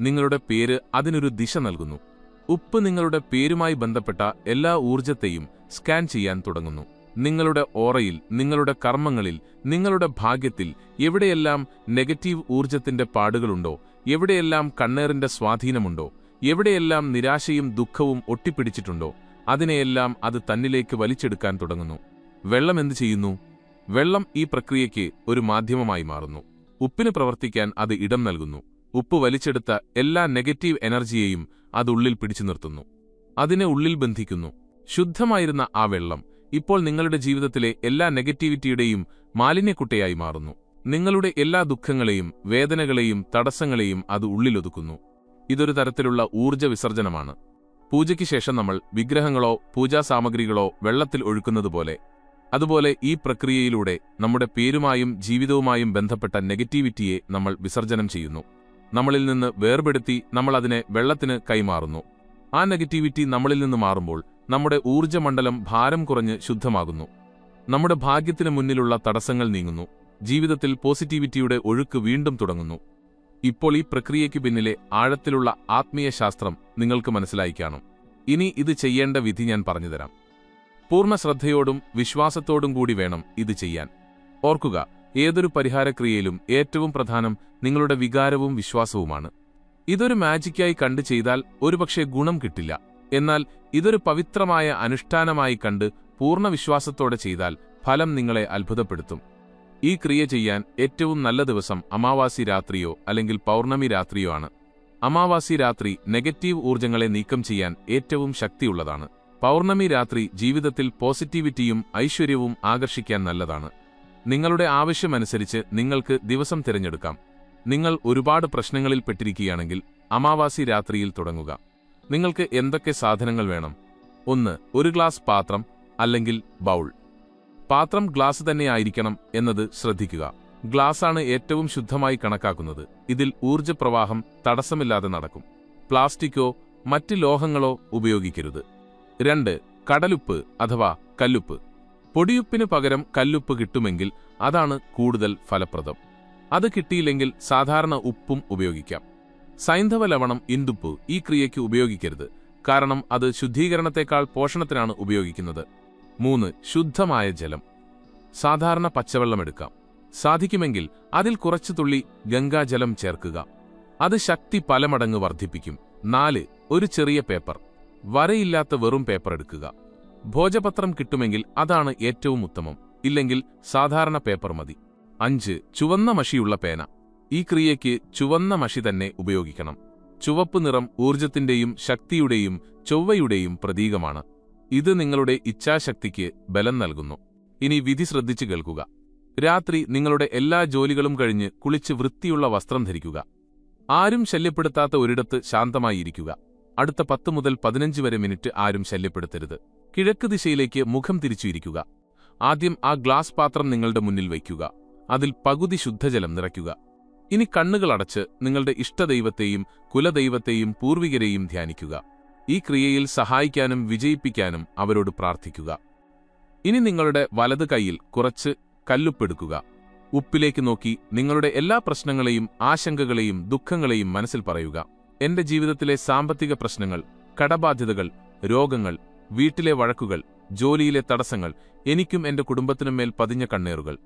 നിങ്ങളുടെ പേര് അതിനൊരു ദിശ നൽകുന്നു. ഉപ്പ് നിങ്ങളുടെ പേരുമായി ബന്ധപ്പെട്ട എല്ലാ ഊർജത്തെയും സ്കാൻ ചെയ്യാൻ തുടങ്ങുന്നു. നിങ്ങളുടെ ഓറയിൽ നിങ്ങളുടെ കർമ്മങ്ങളിൽ നിങ്ങളുടെ ഭാഗ്യത്തിൽ എവിടെയെല്ലാം നെഗറ്റീവ് ഊർജത്തിന്റെ പാടുകളുണ്ടോ എവിടെയെല്ലാം കണ്ണേറിന്റെ സ്വാധീനമുണ്ടോ എവിടെയെല്ലാം നിരാശയും ദുഃഖവും ഒട്ടിപ്പിടിച്ചിട്ടുണ്ടോ അതിനെയെല്ലാം അത് തന്നിലേക്ക് വലിച്ചെടുക്കാൻ തുടങ്ങുന്നു. വെള്ളം എന്തു ചെയ്യുന്നു? വെള്ളം ഈ പ്രക്രിയയ്ക്ക് ഒരു മാധ്യമമായി മാറുന്നു. ഉപ്പിന് പ്രവർത്തിക്കാൻ അത് ഇടം നൽകുന്നു. ഉപ്പ് വലിച്ചെടുത്ത എല്ലാ നെഗറ്റീവ് എനർജിയെയും അത് ഉള്ളിൽ പിടിച്ചു നിർത്തുന്നു. അതിനെ ഉള്ളിൽ ബന്ധിക്കുന്നു. ശുദ്ധമായിരുന്ന ആ വെള്ളം ഇപ്പോൾ നിങ്ങളുടെ ജീവിതത്തിലെ എല്ലാ നെഗറ്റിവിറ്റിയുടെയും മാലിന്യക്കുട്ടയായി മാറുന്നു. നിങ്ങളുടെ എല്ലാ ദുഃഖങ്ങളെയും വേദനകളെയും തടസ്സങ്ങളെയും അത് ഉള്ളിലൊതുക്കുന്നു. ഇതൊരു തരത്തിലുള്ള ഊർജ വിസർജനമാണ് പൂജയ്ക്ക് ശേഷം നമ്മൾ വിഗ്രഹങ്ങളോ പൂജാസാമഗ്രികളോ വെള്ളത്തിൽ ഒഴുക്കുന്നതുപോലെ അതുപോലെ ഈ പ്രക്രിയയിലൂടെ നമ്മുടെ പേരുമായും ജീവിതവുമായും ബന്ധപ്പെട്ട നെഗറ്റിവിറ്റിയെ നമ്മൾ വിസർജനം ചെയ്യുന്നു. നമ്മളിൽ നിന്ന് വേർപെടുത്തി നമ്മൾ അതിനെ വെള്ളത്തിന് കൈമാറുന്നു. ആ നെഗറ്റിവിറ്റി നമ്മളിൽ നിന്ന് മാറുമ്പോൾ നമ്മുടെ ഊർജമണ്ഡലം ഭാരം കുറഞ്ഞ് ശുദ്ധമാകുന്നു. നമ്മുടെ ഭാഗ്യത്തിന് മുന്നിലുള്ള തടസ്സങ്ങൾ നീങ്ങുന്നു. ജീവിതത്തിൽ പോസിറ്റിവിറ്റിയുടെ ഒഴുക്ക് വീണ്ടും തുടങ്ങുന്നു. ഇപ്പോൾ ഈ പ്രക്രിയയ്ക്ക് പിന്നിലെ ആഴത്തിലുള്ള ആത്മീയ ശാസ്ത്രം നിങ്ങൾക്ക് മനസ്സിലായി കാണും. ഇനി ഇത് ചെയ്യേണ്ട വിധി ഞാൻ പറഞ്ഞുതരാം. പൂർണ ശ്രദ്ധയോടും വിശ്വാസത്തോടും കൂടി വേണം ഇത് ചെയ്യാൻ. ഓർക്കുക ഏതൊരു പരിഹാരക്രിയയിലും ഏറ്റവും പ്രധാനം നിങ്ങളുടെ വികാരവും വിശ്വാസവുമാണ്. ഇതൊരു മാജിക്കായി കണ്ടു ചെയ്താൽ ഒരുപക്ഷെ ഗുണം കിട്ടില്ല. എന്നാൽ ഇതൊരു പവിത്രമായ അനുഷ്ഠാനമായി കണ്ട് പൂർണ വിശ്വാസത്തോടെ ചെയ്താൽ ഫലം നിങ്ങളെ അത്ഭുതപ്പെടുത്തും. ഈ ക്രിയ ചെയ്യാൻ ഏറ്റവും നല്ല ദിവസം അമാവാസി രാത്രിയോ അല്ലെങ്കിൽ പൗർണമി രാത്രിയോ ആണ്. അമാവാസി രാത്രി നെഗറ്റീവ് ഊർജങ്ങളെ നീക്കം ചെയ്യാൻ ഏറ്റവും ശക്തിയുള്ളതാണ്. പൗർണമി രാത്രി ജീവിതത്തിൽ പോസിറ്റിവിറ്റിയും ഐശ്വര്യവും ആകർഷിക്കാൻ നല്ലതാണ്. നിങ്ങളുടെ ആവശ്യമനുസരിച്ച് നിങ്ങൾക്ക് ദിവസം തിരഞ്ഞെടുക്കാം. നിങ്ങൾ ഒരുപാട് പ്രശ്നങ്ങളിൽ പെട്ടിരിക്കുകയാണെങ്കിൽ അമാവാസി രാത്രിയിൽ തുടങ്ങുക. നിങ്ങൾക്ക് എന്തൊക്കെ സാധനങ്ങൾ വേണം? ഒന്ന് ഒരു ഗ്ലാസ് പാത്രം അല്ലെങ്കിൽ ബൗൾ. പാത്രം ഗ്ലാസ് തന്നെയായിരിക്കണം എന്നത് ശ്രദ്ധിക്കുക. ഗ്ലാസാണ് ഏറ്റവും ശുദ്ധമായി കണക്കാക്കുന്നത്. ഇതിൽ ഊർജപ്രവാഹം തടസ്സമില്ലാതെ നടക്കും. പ്ലാസ്റ്റിക്കോ മറ്റ് ലോഹങ്ങളോ ഉപയോഗിക്കരുത്. രണ്ട് കടലുപ്പ് അഥവാ കല്ലുപ്പ്. പൊടിയുപ്പിന് പകരം കല്ലുപ്പ് കിട്ടുമെങ്കിൽ അതാണ് കൂടുതൽ ഫലപ്രദം. അത് കിട്ടിയില്ലെങ്കിൽ സാധാരണ ഉപ്പും ഉപയോഗിക്കാം. സൈന്ധവ ലവണം ഇന്ദുപ്പ് ഈ ക്രിയയ്ക്ക് ഉപയോഗിക്കരുത്. കാരണം അത് ശുദ്ധീകരണത്തെക്കാൾ പോഷണത്തിനാണ് ഉപയോഗിക്കുന്നത്. മൂന്ന് ശുദ്ധമായ ജലം. സാധാരണ പച്ചവെള്ളം എടുക്കാം. സാധിക്കുമെങ്കിൽ അതിൽ കുറച്ചു തുള്ളി ഗംഗാജലം ചേർക്കുക. അത് ശക്തി പല മടങ്ങ് വർദ്ധിപ്പിക്കും. നാല് ഒരു ചെറിയ പേപ്പർ. വരയില്ലാത്ത വെറും പേപ്പർ എടുക്കുക. ഭോജപത്രം കിട്ടുമെങ്കിൽ അതാണ് ഏറ്റവും ഉത്തമം. ഇല്ലെങ്കിൽ സാധാരണ പേപ്പർ മതി. അഞ്ച് ചുവന്ന മഷിയുള്ള പേന. ഈ ക്രിയയ്ക്ക് ചുവന്ന മഷി തന്നെ ഉപയോഗിക്കണം. ചുവപ്പ് നിറം ഊർജത്തിന്റെയും ശക്തിയുടെയും ചൊവ്വയുടെയും പ്രതീകമാണ്. ഇത് നിങ്ങളുടെ ഇച്ഛാശക്തിക്ക് ബലം നൽകുന്നു. ഇനി വിധി ശ്രദ്ധിച്ചു കേൾക്കുക. രാത്രി നിങ്ങളുടെ എല്ലാ ജോലികളും കഴിഞ്ഞ് കുളിച്ച് വൃത്തിയുള്ള വസ്ത്രം ധരിക്കുക. ആരും ശല്യപ്പെടുത്താത്ത ഒരിടത്ത് ശാന്തമായിരിക്കുക അടുത്ത പത്ത് മുതൽ പതിനഞ്ച് വരെ മിനിറ്റ് ആരും ശല്യപ്പെടുത്തരുത്. കിഴക്ക് ദിശയിലേക്ക് മുഖം തിരിച്ചുയിരിക്കുക ആദ്യം ആ ഗ്ലാസ് പാത്രം നിങ്ങളുടെ മുന്നിൽ വയ്ക്കുക. അതിൽ പകുതി ശുദ്ധജലം നിറയ്ക്കുക. ഇനി കണ്ണുകളടച്ച് നിങ്ങളുടെ ഇഷ്ടദൈവത്തെയും കുലദൈവത്തെയും പൂർവികരെയും ധ്യാനിക്കുക. ഈ ക്രിയയിൽ സഹായിക്കാനും വിജയിപ്പിക്കാനും അവരോട് പ്രാർത്ഥിക്കുക. ഇനി നിങ്ങളുടെ വലത് കൈയിൽ കുറച്ച് കല്ലുപ്പെടുക്കുക. ഉപ്പിലേക്ക് നോക്കി നിങ്ങളുടെ എല്ലാ പ്രശ്നങ്ങളെയും ആശങ്കകളെയും ദുഃഖങ്ങളെയും മനസ്സിൽ പറയുക. എന്റെ ജീവിതത്തിലെ സാമ്പത്തിക പ്രശ്നങ്ങൾ കടബാധ്യതകൾ രോഗങ്ങൾ വീട്ടിലെ വഴക്കുകൾ ജോലിയിലെ തടസ്സങ്ങൾ എനിക്കും എന്റെ കുടുംബത്തിനും മേൽ പതിഞ്ഞ കണ്ണേറുകൾ.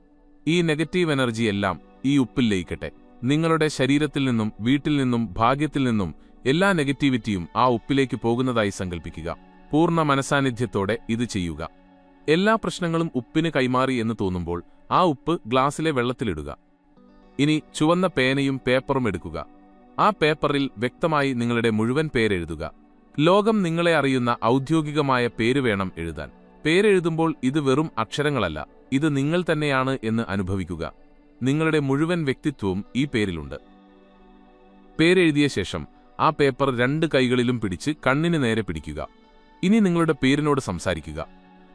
ഈ നെഗറ്റീവ് എനർജി എല്ലാം ഈ ഉപ്പിൽ ലയിക്കട്ടെ. നിങ്ങളുടെ ശരീരത്തിൽ നിന്നും വീട്ടിൽ നിന്നും ഭാഗ്യത്തിൽ നിന്നും എല്ലാ നെഗറ്റിവിറ്റിയും ആ ഉപ്പിലേക്ക് പോകുന്നതായി സങ്കല്പിക്കുക പൂർണ മനസാന്നിധ്യത്തോടെ ഇത് ചെയ്യുക. എല്ലാ പ്രശ്നങ്ങളും ഉപ്പിന് കൈമാറി എന്ന് തോന്നുമ്പോൾ ആ ഉപ്പ് ഗ്ലാസ്സിലെ വെള്ളത്തിലിടുക. ഇനി ചുവന്ന പേനയും പേപ്പറും എടുക്കുക. ആ പേപ്പറിൽ വ്യക്തമായി നിങ്ങളുടെ മുഴുവൻ പേരെഴുതുക. ലോകം നിങ്ങളെ അറിയുന്ന ഔദ്യോഗികമായ പേര് വേണം എഴുതാൻ. പേരെഴുതുമ്പോൾ ഇത് വെറും അക്ഷരങ്ങളല്ല ഇത് നിങ്ങൾ തന്നെയാണ് എന്ന് അനുഭവിക്കുക. നിങ്ങളുടെ മുഴുവൻ വ്യക്തിത്വവും ഈ പേരിലുണ്ട്. പേരെഴുതിയ ശേഷം ആ പേപ്പർ രണ്ട് കൈകളിലും പിടിച്ച് കണ്ണിന് നേരെ പിടിക്കുക. ഇനി നിങ്ങളുടെ പേരിനോട് സംസാരിക്കുക.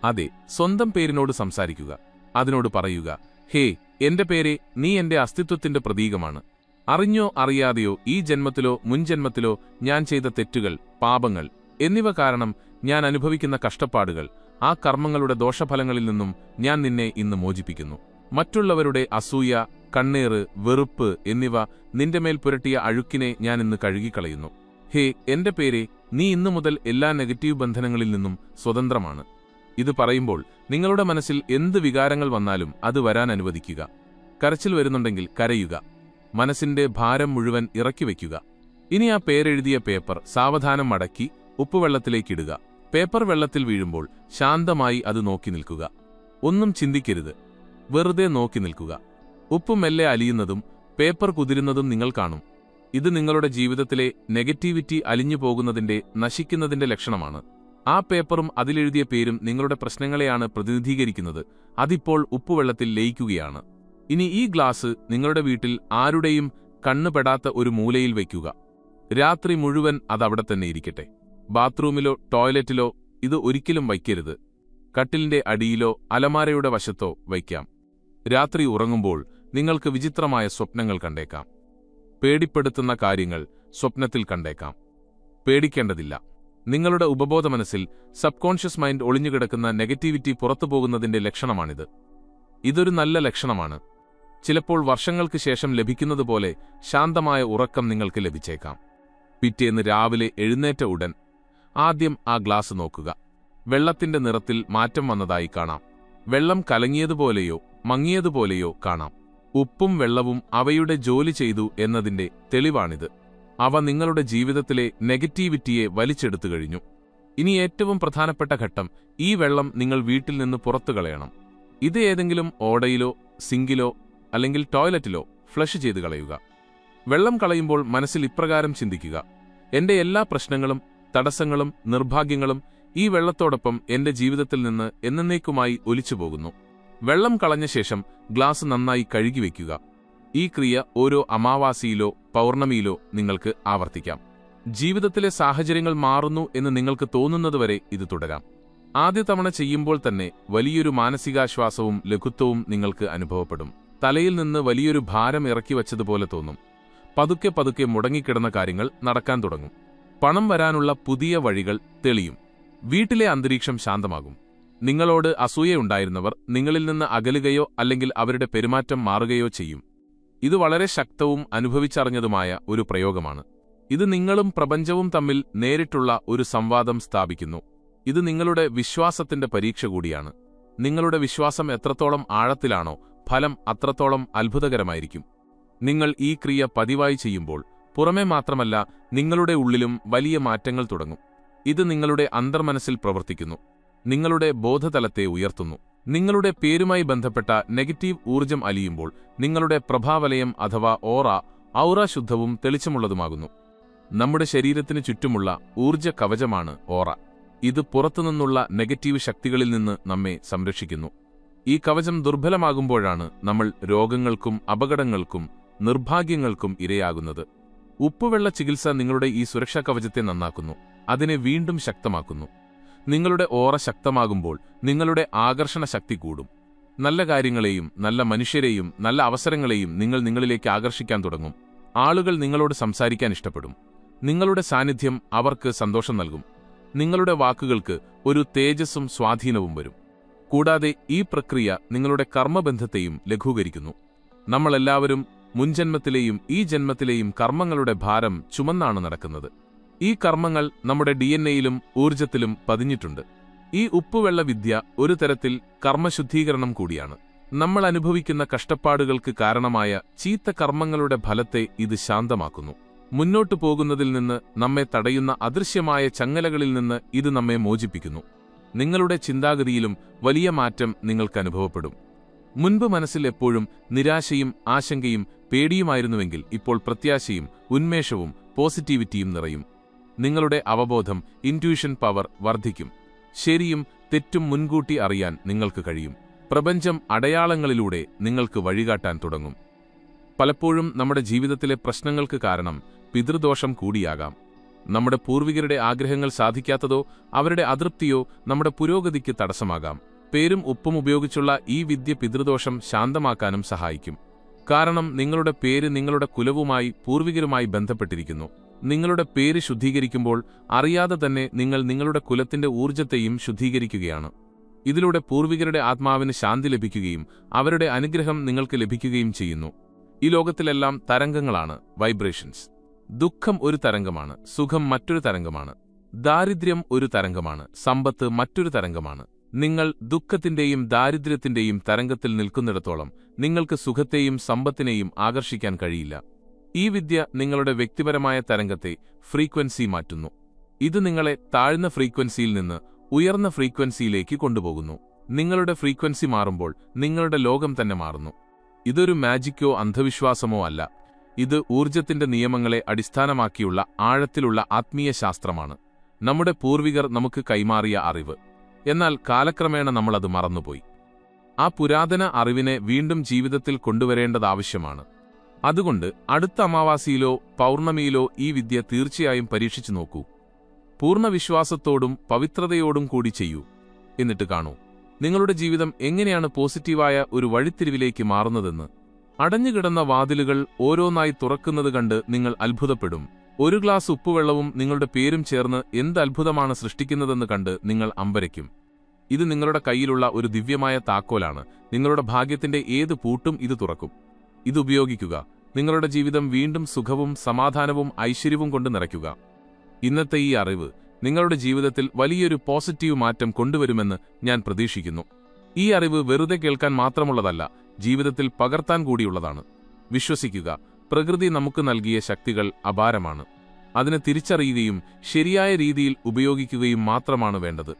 അതെ സ്വന്തം പേരിനോട് സംസാരിക്കുക. അതിനോട് പറയുക ഹേ എന്റെ പേരെ നീ എന്റെ അസ്തിത്വത്തിന്റെ പ്രതീകമാണ്. അറിഞ്ഞോ അറിയാതെയോ ഈ ജന്മത്തിലോ മുൻജന്മത്തിലോ ഞാൻ ചെയ്ത തെറ്റുകൾ പാപങ്ങൾ എന്നിവ കാരണം ഞാൻ അനുഭവിക്കുന്ന കഷ്ടപ്പാടുകൾ ആ കർമ്മങ്ങളുടെ ദോഷഫലങ്ങളിൽ നിന്നും ഞാൻ നിന്നെ ഇന്ന് മോചിപ്പിക്കുന്നു. മറ്റുള്ളവരുടെ അസൂയ കണ്ണേറ് വെറുപ്പ് എന്നിവ നിന്റെ മേൽ പുരട്ടിയ അഴുക്കിനെ ഞാൻ ഇന്ന് കഴുകിക്കളയുന്നു. ഹേ എന്റെ പേരെ നീ ഇന്നു മുതൽ എല്ലാ നെഗറ്റീവ് ബന്ധനങ്ങളിൽ നിന്നും സ്വതന്ത്രമാണ്. ഇത് പറയുമ്പോൾ നിങ്ങളുടെ മനസ്സിൽ എന്ത് വികാരങ്ങൾ വന്നാലും അത് വരാൻ അനുവദിക്കുക. കരച്ചിൽ വരുന്നുണ്ടെങ്കിൽ കരയുക. മനസ്സിന്റെ ഭാരം മുഴുവൻ ഇറക്കി വയ്ക്കുക. ഇനി ആ പേരെഴുതിയ പേപ്പർ സാവധാനം മടക്കി ഉപ്പുവെള്ളത്തിലേക്കിടുക പേപ്പർ വെള്ളത്തിൽ വീഴുമ്പോൾ ശാന്തമായി അത് നോക്കി നിൽക്കുക. ഒന്നും ചിന്തിക്കരുത്. വെറുതെ നോക്കി നിൽക്കുക. ഉപ്പ് മെല്ലെ അലിയുന്നതും പേപ്പർ കുതിരുന്നതും നിങ്ങൾ കാണും. ഇത് നിങ്ങളുടെ ജീവിതത്തിലെ നെഗറ്റിവിറ്റി അലിഞ്ഞു പോകുന്നതിന്റെ നശിക്കുന്നതിന്റെ ലക്ഷണമാണ്. ആ പേപ്പറും അതിലെഴുതിയ പേരും നിങ്ങളുടെ പ്രശ്നങ്ങളെയാണ് പ്രതിനിധീകരിക്കുന്നത്. അതിപ്പോൾ ഉപ്പുവെള്ളത്തിൽ ലയിക്കുകയാണ്. ഇനി ഈ ഗ്ലാസ് നിങ്ങളുടെ വീട്ടിൽ ആരുടെയും കണ്ണുപെടാത്ത ഒരു മൂലയിൽ വയ്ക്കുക. രാത്രി മുഴുവൻ അതവിടെ തന്നെ ഇരിക്കട്ടെ. ബാത്റൂമിലോ ടോയ്ലറ്റിലോ ഇത് ഒരിക്കലും വയ്ക്കരുത്. കട്ടിലിന്റെ അടിയിലോ അലമാരയുടെ വശത്തോ വയ്ക്കാം. രാത്രി ഉറങ്ങുമ്പോൾ നിങ്ങൾക്ക് വിചിത്രമായ സ്വപ്നങ്ങൾ കണ്ടേക്കാം. പേടിപ്പെടുത്തുന്ന കാര്യങ്ങൾ സ്വപ്നത്തിൽ കണ്ടേക്കാം. പേടിക്കേണ്ടതില്ല. നിങ്ങളുടെ ഉപബോധ മനസ്സിൽ സബ് കോൺഷ്യസ് മൈൻഡ് ഒളിഞ്ഞുകിടക്കുന്ന നെഗറ്റിവിറ്റി പുറത്തുപോകുന്നതിന്റെ ലക്ഷണമാണിത്. ഇതൊരു നല്ല ലക്ഷണമാണ്. ചിലപ്പോൾ വർഷങ്ങൾക്ക് ശേഷം ലഭിക്കുന്നതുപോലെ ശാന്തമായ ഉറക്കം നിങ്ങൾക്ക് ലഭിച്ചേക്കാം. പിറ്റേന്ന് രാവിലെ എഴുന്നേറ്റ ഉടൻ ആദ്യം ആ ഗ്ലാസ് നോക്കുക. വെള്ളത്തിന്റെ നിറത്തിൽ മാറ്റം വന്നതായി കാണാം. വെള്ളം കലങ്ങിയതുപോലെയോ മങ്ങിയതുപോലെയോ കാണാം. ഉപ്പും വെള്ളവും അവയുടെ ജോലി ചെയ്തു എന്നതിന്റെ തെളിവാണിത്. അവ നിങ്ങളുടെ ജീവിതത്തിലെ നെഗറ്റീവിറ്റിയെ വലിച്ചെടുത്തു കഴിഞ്ഞു. ഇനി ഏറ്റവും പ്രധാനപ്പെട്ട ഘട്ടം ഈ വെള്ളം നിങ്ങൾ വീട്ടിൽ നിന്ന് പുറത്തു കളയണം. ഇത് ഏതെങ്കിലും ഓടയിലോ സിങ്കിലോ അല്ലെങ്കിൽ ടോയ്ലറ്റിലോ ഫ്ലഷ് ചെയ്ത് കളയുക. വെള്ളം കളയുമ്പോൾ മനസ്സിൽ ഇപ്രകാരം ചിന്തിക്കുക. എന്റെ എല്ലാ പ്രശ്നങ്ങളും തടസ്സങ്ങളും നിർഭാഗ്യങ്ങളും ഈ വെള്ളത്തോടൊപ്പം എന്റെ ജീവിതത്തിൽ നിന്ന് എന്നേക്കുമായി ഒലിച്ചുപോകുന്നു. വെള്ളം കളഞ്ഞ ശേഷം ഗ്ലാസ് നന്നായി കഴുകി വയ്ക്കുക ഈ ക്രിയ ഓരോ അമാവാസിയിലോ പൗർണമിയിലോ നിങ്ങൾക്ക് ആവർത്തിക്കാം. ജീവിതത്തിലെ സാഹചര്യങ്ങൾ മാറുന്നു എന്ന് നിങ്ങൾക്ക് തോന്നുന്നതുവരെ ഇത് തുടരാം. ആദ്യ തവണ ചെയ്യുമ്പോൾ തന്നെ വലിയൊരു മാനസികാശ്വാസവും ലഘുത്വവും നിങ്ങൾക്ക് അനുഭവപ്പെടും. തലയിൽ നിന്ന് വലിയൊരു ഭാരം ഇറക്കി വച്ചതുപോലെ തോന്നും. പതുക്കെ പതുക്കെ മുടങ്ങിക്കിടന്ന കാര്യങ്ങൾ നടക്കാൻ തുടങ്ങും. പണം വരാനുള്ള പുതിയ വഴികൾ തെളിയും. വീട്ടിലെ അന്തരീക്ഷം ശാന്തമാകും. നിങ്ങളോട് അസൂയയുണ്ടായിരുന്നവർ നിങ്ങളിൽ നിന്ന് അകലുകയോ അല്ലെങ്കിൽ അവരുടെ പെരുമാറ്റം മാറുകയോ ചെയ്യും. ഇത് വളരെ ശക്തവും അനുഭവിച്ചറിഞ്ഞതുമായ ഒരു പ്രയോഗമാണ്. ഇത് നിങ്ങളും പ്രപഞ്ചവും തമ്മിൽ നേരിട്ടുള്ള ഒരു സംവാദം സ്ഥാപിക്കുന്നു. ഇത് നിങ്ങളുടെ വിശ്വാസത്തിന്റെ പരീക്ഷ കൂടിയാണ്. നിങ്ങളുടെ വിശ്വാസം എത്രത്തോളം ആഴത്തിലാണോ ഫലം അത്രത്തോളം അത്ഭുതകരമായിരിക്കും. നിങ്ങൾ ഈ ക്രിയ പതിവായി ചെയ്യുമ്പോൾ പുറമേ മാത്രമല്ല നിങ്ങളുടെ ഉള്ളിലും വലിയ മാറ്റങ്ങൾ തുടങ്ങും. ഇത് നിങ്ങളുടെ അന്തർമനസ്സിൽ പ്രവർത്തിക്കുന്നു. നിങ്ങളുടെ ബോധതലത്തെ ഉയർത്തുന്നു. നിങ്ങളുടെ പേരുമായി ബന്ധപ്പെട്ട നെഗറ്റീവ് ഊർജം അലിയുമ്പോൾ നിങ്ങളുടെ പ്രഭാവലയം അഥവാ ഓറ ഔറ ശുദ്ധവും തെളിച്ചമുള്ളതുമാകുന്നു. നമ്മുടെ ശരീരത്തിന് ചുറ്റുമുള്ള ഊർജ കവചമാണ് ഓറ. ഇത് പുറത്തുനിന്നുള്ള നെഗറ്റീവ് ശക്തികളിൽ നിന്ന് നമ്മെ സംരക്ഷിക്കുന്നു. ഈ കവചം ദുർബലമാകുമ്പോഴാണ് നമ്മൾ രോഗങ്ങൾക്കും അപകടങ്ങൾക്കും നിർഭാഗ്യങ്ങൾക്കും ഇരയാകുന്നത്. ഉപ്പുവെള്ള ചികിത്സ നിങ്ങളുടെ ഈ സുരക്ഷാ കവചത്തെ നന്നാക്കുന്നു. അതിനെ വീണ്ടും ശക്തമാക്കുന്നു. നിങ്ങളുടെ ഓറ ശക്തമാകുമ്പോൾ നിങ്ങളുടെ ആകർഷണ ശക്തി കൂടും. നല്ല കാര്യങ്ങളെയും നല്ല മനുഷ്യരെയും നല്ല അവസരങ്ങളെയും നിങ്ങൾ നിങ്ങളിലേക്ക് ആകർഷിക്കാൻ തുടങ്ങും. ആളുകൾ നിങ്ങളോട് സംസാരിക്കാൻ ഇഷ്ടപ്പെടും. നിങ്ങളുടെ സാന്നിധ്യം അവർക്ക് സന്തോഷം നൽകും. നിങ്ങളുടെ വാക്കുകൾക്ക് ഒരു തേജസ്സും സ്വാധീനവും വരും. കൂടാതെ ഈ പ്രക്രിയ നിങ്ങളുടെ കർമ്മബന്ധത്തെയും ലഘൂകരിക്കുന്നു. നമ്മളെല്ലാവരും മുൻജന്മത്തിലെയും ഈ ജന്മത്തിലെയും കർമ്മങ്ങളുടെ ഭാരം ചുമന്നാണ് നടക്കുന്നത്. ഈ കർമ്മങ്ങൾ നമ്മുടെ ഡി എൻ എയിലും ഊർജത്തിലും പതിഞ്ഞിട്ടുണ്ട്. ഈ ഉപ്പുവെള്ള വിദ്യ ഒരു തരത്തിൽ കർമ്മശുദ്ധീകരണം കൂടിയാണ്. നമ്മൾ അനുഭവിക്കുന്ന കഷ്ടപ്പാടുകൾക്ക് കാരണമായ ചീത്ത കർമ്മങ്ങളുടെ ഫലത്തെ ഇത് ശാന്തമാക്കുന്നു. മുന്നോട്ടു പോകുന്നതിൽ നിന്ന് നമ്മെ തടയുന്ന അദൃശ്യമായ ചങ്ങലകളിൽ നിന്ന് ഇത് നമ്മെ മോചിപ്പിക്കുന്നു. നിങ്ങളുടെ ചിന്താഗതിയിലും വലിയ മാറ്റം നിങ്ങൾക്ക് അനുഭവപ്പെടും. മുൻപ് മനസ്സിൽ എപ്പോഴും നിരാശയും ആശങ്കയും പേടിയുമായിരുന്നുവെങ്കിൽ ഇപ്പോൾ പ്രത്യാശയും ഉന്മേഷവും പോസിറ്റിവിറ്റിയും നിറയും. നിങ്ങളുടെ അവബോധം ഇന്റ്യൂഷൻ പവർ വർദ്ധിക്കും. ശരിയും തെറ്റും മുൻകൂട്ടി അറിയാൻ നിങ്ങൾക്ക് കഴിയും. പ്രപഞ്ചം അടയാളങ്ങളിലൂടെ നിങ്ങൾക്ക് വഴികാട്ടാൻ തുടങ്ങും. പലപ്പോഴും നമ്മുടെ ജീവിതത്തിലെ പ്രശ്നങ്ങൾക്ക് കാരണം പിതൃദോഷം കൂടിയാകാം. നമ്മുടെ പൂർവികരുടെ ആഗ്രഹങ്ങൾ സാധിക്കാത്തതോ അവരുടെ അതൃപ്തിയോ നമ്മുടെ പുരോഗതിക്ക് തടസ്സമാകാം. പേരും ഉപ്പും ഉപയോഗിച്ചുള്ള ഈ വിദ്യ പിതൃദോഷം ശാന്തമാക്കാനും സഹായിക്കും. കാരണം നിങ്ങളുടെ പേര് നിങ്ങളുടെ കുലവുമായി പൂർവികരുമായി ബന്ധപ്പെട്ടിരിക്കുന്നു. നിങ്ങളുടെ പേര് ശുദ്ധീകരിക്കുമ്പോൾ അറിയാതെ തന്നെ നിങ്ങൾ നിങ്ങളുടെ കുലത്തിന്റെ ഊർജത്തെയും ശുദ്ധീകരിക്കുകയാണ്. ഇതിലൂടെ പൂർവികരുടെ ആത്മാവിന് ശാന്തി ലഭിക്കുകയും അവരുടെ അനുഗ്രഹം നിങ്ങൾക്ക് ലഭിക്കുകയും ചെയ്യുന്നു. ഈ ലോകത്തിലെല്ലാം തരംഗങ്ങളാണ് വൈബ്രേഷൻസ് ദുഃഖം ഒരു തരംഗമാണ് സുഖം മറ്റൊരു തരംഗമാണ്. ദാരിദ്ര്യം ഒരു തരംഗമാണ് സമ്പത്ത് മറ്റൊരു തരംഗമാണ്. നിങ്ങൾ ദുഃഖത്തിന്റെയും ദാരിദ്ര്യത്തിന്റെയും തരംഗത്തിൽ നിൽക്കുന്നിടത്തോളം നിങ്ങൾക്ക് സുഖത്തെയും സമ്പത്തിനെയും ആകർഷിക്കാൻ കഴിയില്ല. ഈ വിദ്യ നിങ്ങളുടെ വ്യക്തിപരമായ തരംഗത്തെ ഫ്രീക്വൻസി മാറ്റുന്നു. ഇത് നിങ്ങളെ താഴ്ന്ന ഫ്രീക്വൻസിയിൽ നിന്ന് ഉയർന്ന ഫ്രീക്വൻസിയിലേക്ക് കൊണ്ടുപോകുന്നു. നിങ്ങളുടെ ഫ്രീക്വൻസി മാറുമ്പോൾ നിങ്ങളുടെ ലോകം തന്നെ മാറുന്നു. ഇതൊരു മാജിക്കോ അന്ധവിശ്വാസമോ അല്ല. ഇത് ഊർജത്തിന്റെ നിയമങ്ങളെ അടിസ്ഥാനമാക്കിയുള്ള ആഴത്തിലുള്ള ആത്മീയ ശാസ്ത്രമാണ്. നമ്മുടെ പൂർവികർ നമുക്ക് കൈമാറിയ അറിവ്. എന്നാൽ കാലക്രമേണ നമ്മളത് മറന്നുപോയി. ആ പുരാതന അറിവിനെ വീണ്ടും ജീവിതത്തിൽ കൊണ്ടുവരേണ്ടതാവശ്യമാണ് അതുകൊണ്ട് അടുത്ത അമാവാസിയിലോ പൗർണമിയിലോ ഈ വിദ്യ തീർച്ചയായും പരീക്ഷിച്ചു നോക്കൂ. പൂർണ വിശ്വാസത്തോടും പവിത്രതയോടും കൂടി ചെയ്യൂ. എന്നിട്ട് കാണൂ. നിങ്ങളുടെ ജീവിതം എങ്ങനെയാണ് പോസിറ്റീവായ ഒരു വഴിത്തിരിവിലേക്ക് മാറുന്നതെന്ന്. അടഞ്ഞുകിടന്ന വാതിലുകൾ ഓരോന്നായി തുറക്കുന്നത് കണ്ട് നിങ്ങൾ അത്ഭുതപ്പെടും. ഒരു ഗ്ലാസ് ഉപ്പുവെള്ളവും നിങ്ങളുടെ പേരും ചേർന്ന് എന്ത് അത്ഭുതമാണ് സൃഷ്ടിക്കുന്നതെന്ന് കണ്ട് നിങ്ങൾ അമ്പരയ്ക്കും. ഇത് നിങ്ങളുടെ കയ്യിലുള്ള ഒരു ദിവ്യമായ താക്കോലാണ്. നിങ്ങളുടെ ഭാഗ്യത്തിന്റെ ഏത് പൂട്ടും ഇത് തുറക്കും. ഇതുപയോഗിക്കുക നിങ്ങളുടെ ജീവിതം വീണ്ടും സുഖവും സമാധാനവും ഐശ്വര്യവും കൊണ്ട് നിറയ്ക്കുക. ഇന്നത്തെ ഈ അറിവ് നിങ്ങളുടെ ജീവിതത്തിൽ വലിയൊരു പോസിറ്റീവ് മാറ്റം കൊണ്ടുവരുമെന്ന് ഞാൻ പ്രതീക്ഷിക്കുന്നു. ഈ അറിവ് വെറുതെ കേൾക്കാൻ മാത്രമുള്ളതല്ല ജീവിതത്തിൽ പകർത്താൻ കൂടിയുള്ളതാണ്. വിശ്വസിക്കുക പ്രകൃതി നമുക്ക് നൽകിയ ശക്തികൾ അപാരമാണ്. അതിനെ തിരിച്ചറിയുകയും ശരിയായ രീതിയിൽ ഉപയോഗിക്കുകയും മാത്രമാണ് വേണ്ടത്.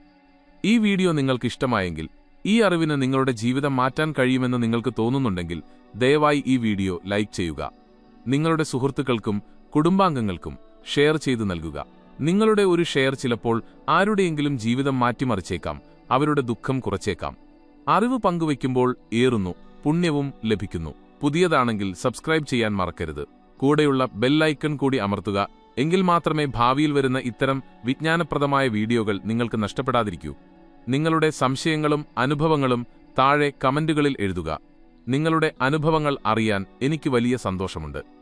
ഈ വീഡിയോ നിങ്ങൾക്ക് ഇഷ്ടമായെങ്കിൽ ഈ അറിവിന് നിങ്ങളുടെ ജീവിതം മാറ്റാൻ കഴിയുമെന്ന് നിങ്ങൾക്ക് തോന്നുന്നുണ്ടെങ്കിൽ ദയവായി ഈ വീഡിയോ ലൈക്ക് ചെയ്യുക. നിങ്ങളുടെ സുഹൃത്തുക്കൾക്കും കുടുംബാംഗങ്ങൾക്കും ഷെയർ ചെയ്തു നൽകുക. നിങ്ങളുടെ ഒരു ഷെയർ ചിലപ്പോൾ ആരുടെയെങ്കിലും ജീവിതം മാറ്റിമറിച്ചേക്കാം അവരുടെ ദുഃഖം കുറച്ചേക്കാം. അറിവ് പങ്കുവയ്ക്കുമ്പോൾ ഏറുന്നു പുണ്യവും ലഭിക്കുന്നു. പുതിയതാണെങ്കിൽ സബ്സ്ക്രൈബ് ചെയ്യാൻ മറക്കരുത്. കൂടെയുള്ള ബെല്ലൈക്കൺ കൂടി അമർത്തുക എങ്കിൽ മാത്രമേ ഭാവിയിൽ വരുന്ന ഇത്തരം വിജ്ഞാനപ്രദമായ വീഡിയോകൾ നിങ്ങൾക്ക് നഷ്ടപ്പെടാതിരിക്കൂ. നിങ്ങളുടെ സംശയങ്ങളും അനുഭവങ്ങളും താഴെ കമന്റുകളിൽ എഴുതുക. നിങ്ങളുടെ അനുഭവങ്ങൾ അറിയാൻ എനിക്ക് വലിയ സന്തോഷമുണ്ട്